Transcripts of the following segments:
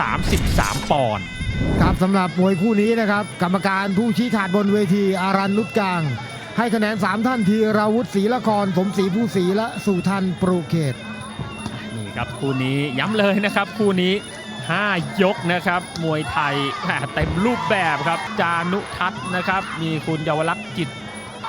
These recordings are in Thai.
33 ปอนด์ครับสำหรับมวยคู่นี้นะครับ กรรมการผู้ชี้ขาดบนเวทีอารันนุชกลาง ให้คะแนน 3 ท่านทีราวุฒิศรีละคร สมศรีผู้ศรีและสุทันปรุเกตนี่ครับคู่นี้ย้ำเลยนะครับ คู่นี้ 5 ยกนะครับ มวยไทยแหม่เต็มรูปแบบครับ จานุทัศน์นะครับ มีคุณเยาวลักษณ์จิต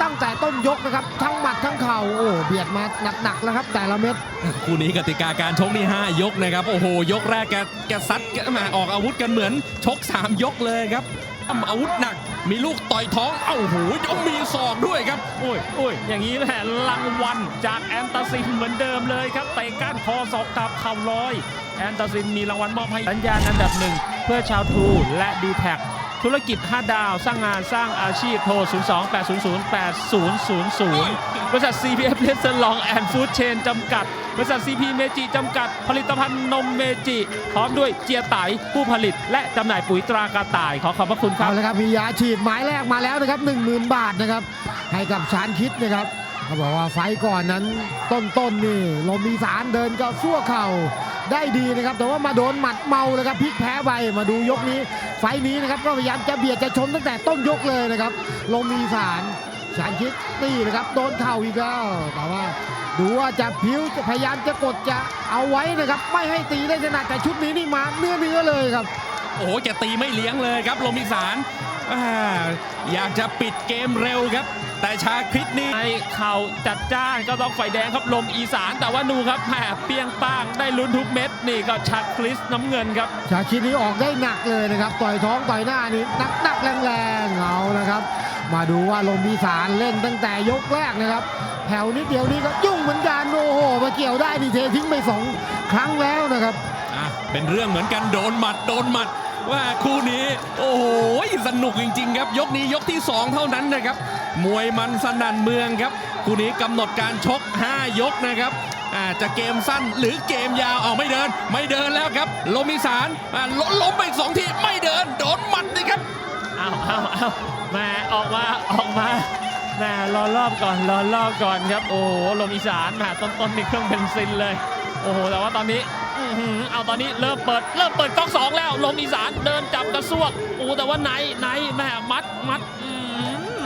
ตั้งแต่ต้นยกนะครับ ทั้งหมัดทั้งเข่าโอ้เบียดมาหนักๆแล้วครับ แต่ละเม็ดคู่นี้กติกาการชกนี่ 5 ยกนะครับ โอ้โห ยกแรกแกแกซัดแกมาออกอาวุธกันเหมือน ชก 3 ยกเลยครับทำอาวุธหนัก มีลูกต่อยท้อง เอ้าโหยกมีศอกด้วยครับโอ้ยโอ้ยอย่างนี้แหละรางวัลจากแอนตาซินเหมือนเดิมเลยครับเตะก้านคอศอกกับเข่าลอย แอนตาซินมีรางวัลมอบให้สัญญาณอันดับหนึ่งเพื่อชาวทูและดีแท็ ธุรกิจ 5 ดาว สร้างงานสร้างอาชีพโทร 02 800 8000 บริษัท CPF เลสเซอร์ลองแอนด์ฟู้ดเชนจำกัด บริษัท CP เมจิจำกัด ผลิตภัณฑ์นมเมจิ พร้อมด้วยเจียไตผู้ผลิต และจำหน่ายปุ๋ยตรากระต่าย ขอขอบพระคุณครัเอาบละครับมียาฉีดหมายแรกมาแล้วนะครับ 10,000 บาทนะครับ ให้กับชานคิดนะครับเขาบอกว่าไฟต์ก่อนนั้นต้นๆนี่ลมมีสารเดินก็สู้เข่าได้ดีนะครับ แต่ว่ามาโดนหมัดเมาเลยครับพลิกแพ้ไปมาดูยกนี้ ไฟนี้นะครับก็พยายามจะเบียดจะชนตั้งแต่ต้นยกเลยนะครับลมมีสารชานคิดนี่นะครับโดนเข่าอีกแล้วแต่ว่าดูว่าจะพิ้วจะพยายามจะกดจะเอาไว้นะครับ ไม่ให้ตีได้ขนาดแต่ชุดนี้นี่มาเนื้อเนื้อเลยครับ โอ้โหจะตีไม่เลี้ยงเลยครับลมอีสาน อ่าอยากจะปิดเกมเร็วครับ แต่ชาคริตนี่ในเข่าจัดจ้านก็ต้องไฟแดงครับลมอีสาน แต่ว่าดูครับแหมเปียงป้างได้ลุ้นทุกเม็ดนี่ก็ชักคริสน้ำเงินครับชาคิดนี้ออกได้หนักเลยนะครับต่อยท้องต่อยหน้านี่หนักหนักๆแรงๆเอานะครับ มาดูว่าลมอีสานเล่นตั้งแต่ยกแรกนะครับแผ่วนิดเดียวนี้ก็ยุ่งเหมือนกันโอ้โหมาเกี่ยวได้นี่เททิ้งไปสองครั้งแล้วนะครับอะเป็นเรื่องเหมือนกันโดนหมัดโดนหมัด ว่าคู่นี้ โอ้โหสนุกจริง ๆ ครับ ยกนี้ยกที่ 2 เท่านั้นนะครับ มวยมันสนั่นเมืองครับ คู่นี้กำหนดการชก 5 ยกนะครับอาจะเกมสั้นหรือเกมยาวเอาไม่เดิน ไม่เดินแล้วครับลมอีสานอ่าลล้มไปอีกสองทีไม่เดินโดนหมัดเลยครับเอาเอาเอาแม่ออกมาออกมาแม่รอรอบก่อนรอรอบก่อนครับ โอ้โหลมอีสานแม่ต้นต้นนี่เครื่องเบนซินเลย อ้โหแต่ว่าตอนนี้เอาตอนนี้เริ่มเปิดเริ่มเปิดก๊อกสองแล้วลมอีสานเดินจับกระซวกโอ้แต่ว่าไหนไหนแม่มัดมัด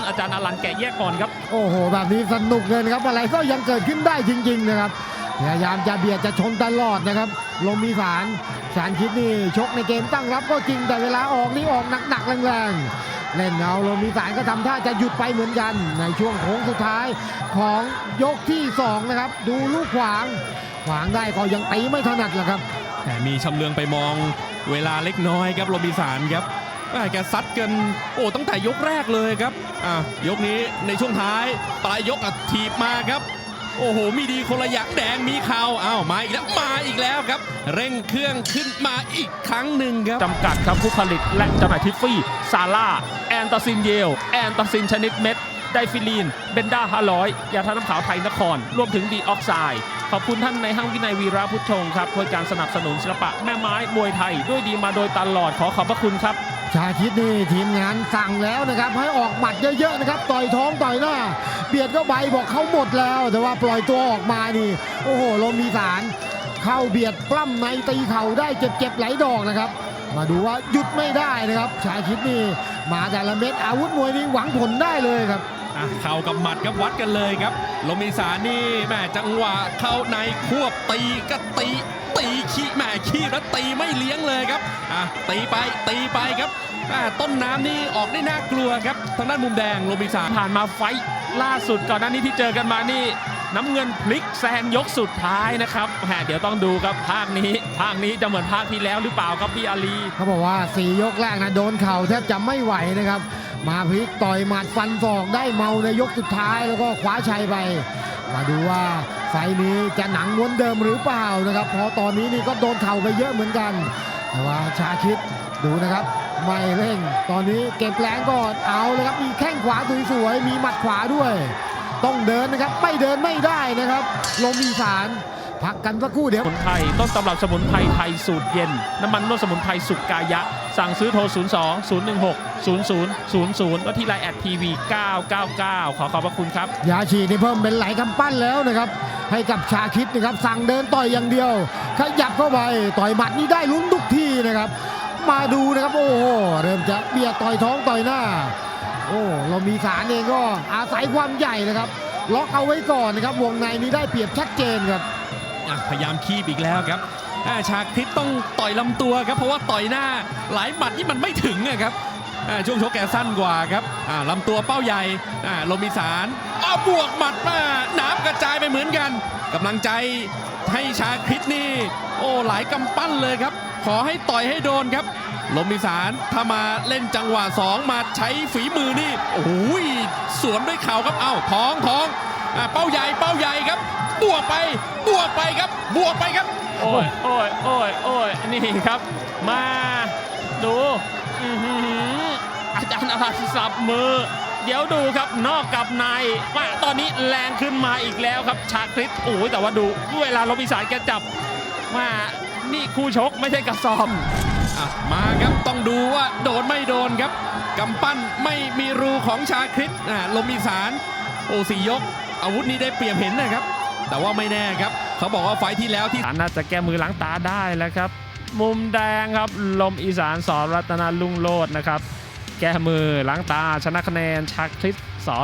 อาจารย์อลันแกะแยกก่อนครับ โอ้โห แบบนี้สนุกเลยนะครับ อะไรก็ยังเกิดขึ้นได้จริง ๆ นะครับพยายามจะเบียดจะชนตลอดนะครับลมมีสารสารคิดนี่ชกในเกมตั้งรับก็จริงแต่เวลาออกนี่ออกหนักๆแรงๆเล่นเอาลมมีสารก็ทำท่าจะหยุดไปเหมือนกัน ในช่วงโค้งสุดท้ายของยกที่สองนะครับ ดูลูกขวาง ขวางได้ก็ยังตีไม่ถนัดแหละครับ แต่มีชำเลืองไปมองเวลาเล็กน้อยครับโรบินสารครับแม่แกซัดกันโอ้ตั้งแต่ยกแรกเลยครับอะยกนี้ในช่วงท้ายปลายยกอะถีบมาครับ โอ้โห มีดีคนละอย่างแดงมีเข่าอ้าวมาอีกแล้วมาอีกแล้วครับ เร่งเครื่องขึ้นมาอีกครั้งหนึ่งครับจำกัดครับผู้ผลิตและจำหน่ายทิฟฟี่ ซาร่า แอนตาซินเยล แอนตาซินชนิดเม็ดไดฟิลีน เบนด้าฮาร้อยยาทาน้ำขาวไทยนคร รวมถึงดีออกไซด์ ขอบคุณท่านในห้างวินัยวีระพุทธชงครับด้วยการสนับสนุนศิลปะแม่ไม้มวยไทยด้วยดีมาโดยตลอดขอขอบพระคุณครับ ชาคิดนี่ทีมงานสั่งแล้วนะครับ ให้ออกหมัดเยอะๆนะครับ ต่อยท้องต่อยหน้า เบียดก็ใบบอกเขาหมดแล้ว แต่ว่าปล่อยตัวออกมานี่โอ้โหลมมีสาร เข้าเบียดปล้ำในตีเข่าได้เจ็บๆไหลดอกนะครับ มาดูว่าหยุดไม่ได้นะครับ ชาคิดนี่มาแต่ละเม็ดอาวุธมวยนี่หวังผลได้เลยครับ อะเข่ากับหมัดครับวัดกันเลยครับลมอีสานนี่แม่จังหวะเข้าในควบตีก็ตีตีขี้แม่ขี้แล้วตีไม่เลี้ยงเลยครับอะตีไปตีไปครับอะต้นน้ำนี่ออกได้น่ากลัวครับทางด้านมุมแดงลมอีสานผ่านมาไฟท์ล่าสุดก่อนหน้านี้ที่เจอกันมานี่ น้ำเงินพลิกแซงยกสุดท้ายนะครับแหมเดี๋ยวต้องดูครับภาคนี้ภาคนี้จะเหมือนภาคที่แล้วหรือเปล่าครับพี่อาลี เขาบอกว่าสี่ยกแรกนะโดนเข่าแทบจะไม่ไหวนะครับ มาพลิกต่อยหมัดฟันศอกได้เมาในยกสุดท้ายแล้วก็คว้าชัยไป มาดูว่าไฟนี้จะหนังม้วนเดิมหรือเปล่านะครับ เพราะตอนนี้นี่ก็โดนเข่าไปเยอะเหมือนกัน แต่ว่าชาคิดดูนะครับ ไม่เร่ง ตอนนี้เก็บแรงก่อนเอาเลยครับมีแข้งขวาสวยๆมีหมัดขวาด้วย ต้องเดินนะครับ ไม่เดินไม่ได้นะครับลมอีสาน พักกันสักครู่เดี๋ยว สมุนไพรต้นตำรับสมุนไพรไทยสูตรเย็น น้ำมันนวดสมุนไพรสุกกายะ สั่งซื้อโทร 02 016 0000 แล้วที่ไลน์แอดทีวี 999 ขอขอบพระคุณครับ ยาฉีดนี่เพิ่มเป็นหลายกำปั้นแล้วนะครับ ให้กับชาคิดนะครับ สั่งเดินต่อยอย่างเดียว ขยับเข้าไปต่อยหมัดนี่ได้ลุ้นทุกทีนะครับ มาดูนะครับ โอ้โหเริ่มจะเบียดต่อยท้องต่อยหน้า โอ้เรามีสารเองก็อาศัยความใหญ่นะครับ ล็อกเอาไว้ก่อนนะครับ วงในนี้ได้เปรียบชัดเจนครับ อะพยายามคีบอีกแล้วครับาชาคริสต้องต่อยลำตัวครับเพราะว่าต่อยหน้าหลายหมัดที่มันไม่ถึงอะครับช่วงชกแกสั้นกว่าครับอ่าลำตัวเป้าใหญ่ลมอีสานอ้าบวกหมัดมาหนากระจายไปเหมือนกันกำลังใจให้ชาคริสนี่ โอ้หลายกำปั้นเลยครับ ขอให้ต่อยให้โดนครับ ลมอีสานถ้ามาเล่นจังหวะสองมาใช้ฝีมือนี่โอ้โหสวนด้วยเข่าครับเอ้าท้องท้องอเป้าใหญ่เป้าใหญ่ครับ บวกไป บวกไปครับ บวกไปครับ โอ้ยโอ้ยโอ้ยโอ้ยนี่ครับ มาดูอื้อหืออาจารย์อาราสับมือ เดี๋ยวดูครับนอกกับในว่าตอนนี้แรงขึ้นมาอีกแล้วครับ ชาคริสโอ้ยแต่ว่าดูเวลาลมอีสานแกจับมานี่คู่ชกไม่ใช่กระสอบ อะมาครับต้องดูว่าโดนไม่โดนครับกำปั้นไม่มีรูของชาคริสอ่าลมอีสาน โอ้สี่ยก อาวุธนี้ได้เปรียบเห็นนะครับ แต่ว่าไม่แน่ครับ เขาบอกว่าไฟที่แล้วที่น่าจะแก้มือล้างตาได้แล้วครับ มุมแดงครับ ลมอีสานสอนรัตนาลุงโลดนะครับ แก้มือล้างตาชนะคะแนนชักคริสสอน